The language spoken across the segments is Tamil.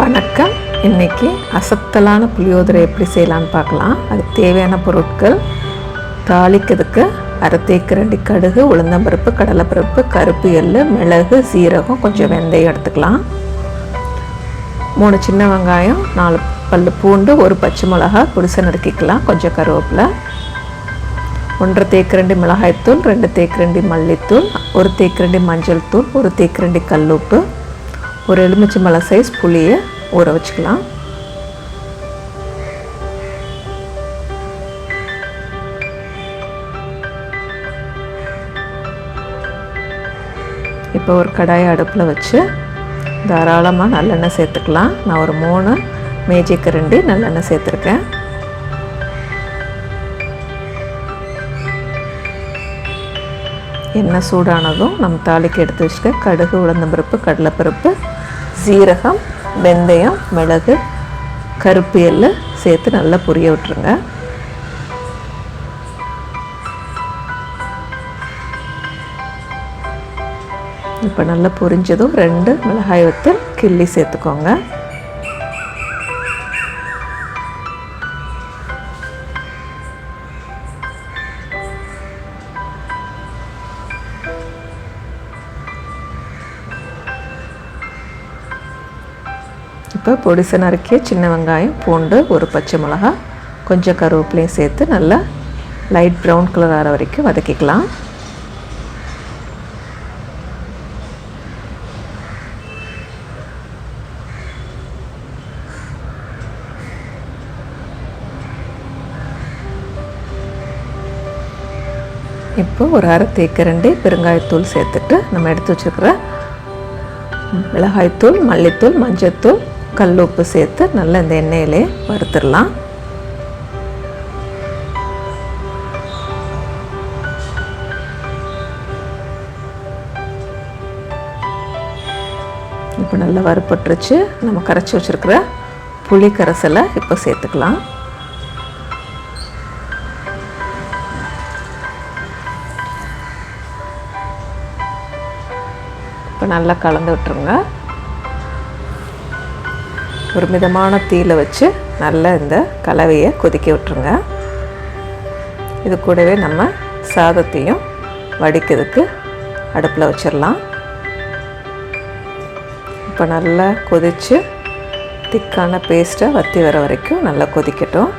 வணக்கம். இன்றைக்கி அசத்தலான புளியோதரை எப்படி செய்யலான்னு பார்க்கலாம். அதுக்கு தேவையான பொருட்கள் தாளிக்கிறதுக்கு அரை தேக்கரண்டி கடுகு உளுந்தம்பருப்பு கடலைப்பருப்பு கருப்பு எள் மிளகு சீரகம் கொஞ்சம் வெந்தயம் எடுத்துக்கலாம். மூணு சின்ன வெங்காயம் நாலு பல் பூண்டு ஒரு பச்சை மிளகா புடிசை நறுக்கிக்கலாம். கொஞ்சம் கருவேப்பிலை ஒன்றரை தேக்கரண்டி மிளகாய்த்தூள் ரெண்டு தேக்கரண்டி மல்லித்தூள் ஒரு தேக்கரண்டி மஞ்சள் தூள் ஒரு தேக்கரண்டி கல்லுப்பு ஒரு எலுமிச்சை மலை சைஸ் புளியை ஊற வச்சுக்கலாம். இப்போ ஒரு கடாயை அடுப்பில் வச்சு தாராளமாக நல்லெண்ணெய் சேர்த்துக்கலாம். நான் ஒரு மூணு மேஜிக்கரண்டி நல்லெண்ணெய் சேர்த்துருக்கேன். எண்ணெய் சூடானதும் நம்ம தாளிக்கு எடுத்து வச்சுக்க கடுகு உளுந்தம்பருப்பு கடலைப்பருப்பு சீரகம் வெந்தயம் மிளகு கருப்பு எள்ளு சேர்த்து நல்லா புரிய விட்டுருங்க. இப்போ நல்லா பொரிஞ்சதும் ரெண்டு மிளகாய் வத்தல் கிள்ளி சேர்த்துக்கோங்க. இப்போ பொடிசை நறுக்கிய சின்ன வெங்காயம் பூண்டு ஒரு பச்சை மிளகா கொஞ்சம் கருவேப்பிலையும் சேர்த்து நல்லா லைட் ப்ரௌன் கலர் ஆகிற வரைக்கும் வதக்கிக்கலாம். இப்போ ஒரு அரை தேக்கரண்டி பெருங்காயத்தூள் சேர்த்துட்டு நம்ம எடுத்து வச்சுருக்கிற மிளகாய்த்தூள் மல்லித்தூள் மஞ்சத்தூள் கல் உப்பு சேர்த்து நல்லா இந்த எண்ணெயிலே வறுத்துடலாம். இப்போ நல்லா வறுப்பட்டுருச்சு நம்ம கரைச்சி வச்சுருக்கிற புளி கரைசலை இப்போ சேர்த்துக்கலாம். இப்போ நல்லா கலந்து விட்டுருங்க. ஒரு மிதமான தீயில் வச்சு நல்லா இந்த கலவையை கொதிக்க விட்டுருங்க. இது கூடவே நம்ம சாதத்தையும் வடிக்கிறதுக்கு அடுப்பில் வச்சிடலாம். இப்போ நல்லா கொதித்து திக்கான பேஸ்ட்டை வற்றி வர வரைக்கும் நல்லா கொதிக்கட்டும்.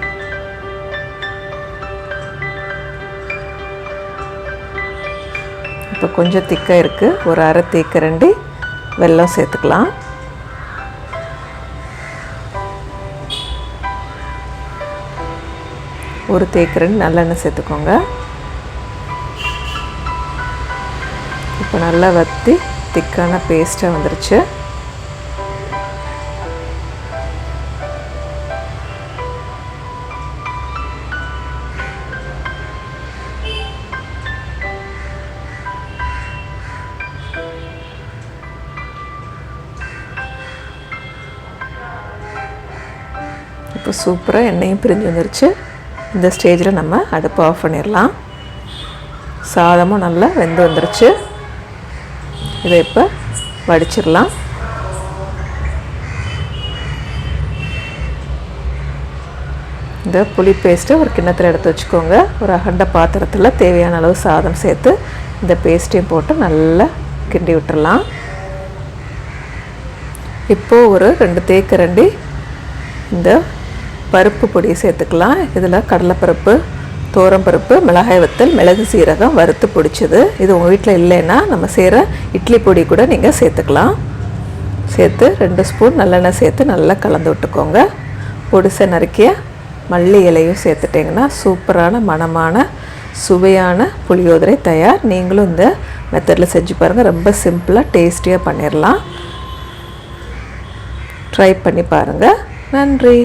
இப்போ கொஞ்சம் திக்காக இருக்குது ஒரு அரை தேக்கரண்டி வெல்லம் சேர்த்துக்கலாம். ஒரு தேக்கரண்டி நல்லெண்ணெய் சேர்த்துக்கோங்க. இப்போ நல்லா வற்றி திக்கான பேஸ்ட்டாக வந்துருச்சு. இப்போ சூப்பராக எண்ணெயும் பிரிஞ்சு வந்துருச்சு. இந்த ஸ்டேஜில் நம்ம அடுப்பு ஆஃப் பண்ணிடலாம். சாதமும் நல்லா வெந்து வந்துருச்சு. இதை இப்போ வடிச்சிடலாம். இந்த புளி பேஸ்ட்டை ஒரு கிண்ணத்தில் எடுத்து வச்சுக்கோங்க. ஒரு அகண்ட பாத்திரத்தில் தேவையான அளவு சாதம் சேர்த்து இந்த பேஸ்ட்டையும் போட்டு நல்லா கிண்டி விட்டுறலாம் இப்போது ஒரு ரெண்டு தேக்கரண்டி இந்த பருப்பு பொடி சேர்த்துக்கலாம். இதில் கடலைப்பருப்பு தோரம்பருப்பு மிளகாய் வத்தல் மிளகு சீரகம் வறுத்து பிடிச்சது. இது உங்கள் வீட்டில் இல்லைன்னா நம்ம செய்கிற இட்லி பொடி கூட நீங்கள் சேர்த்துக்கலாம். சேர்த்து ரெண்டு ஸ்பூன் நல்லெண்ணெய் சேர்த்து நல்லா கலந்து விட்டுக்கோங்க. பொடிசை நறுக்கிய மல்லி இலையும் சேர்த்துட்டிங்கன்னா சூப்பரான மணமான சுவையான புளியோதரை தயார். நீங்களும் இந்த மெத்தடில் செஞ்சு பாருங்கள் ரொம்ப சிம்பிளாக டேஸ்டியாக பண்ணிடலாம் ட்ரை பண்ணி பாருங்கள் நன்றி.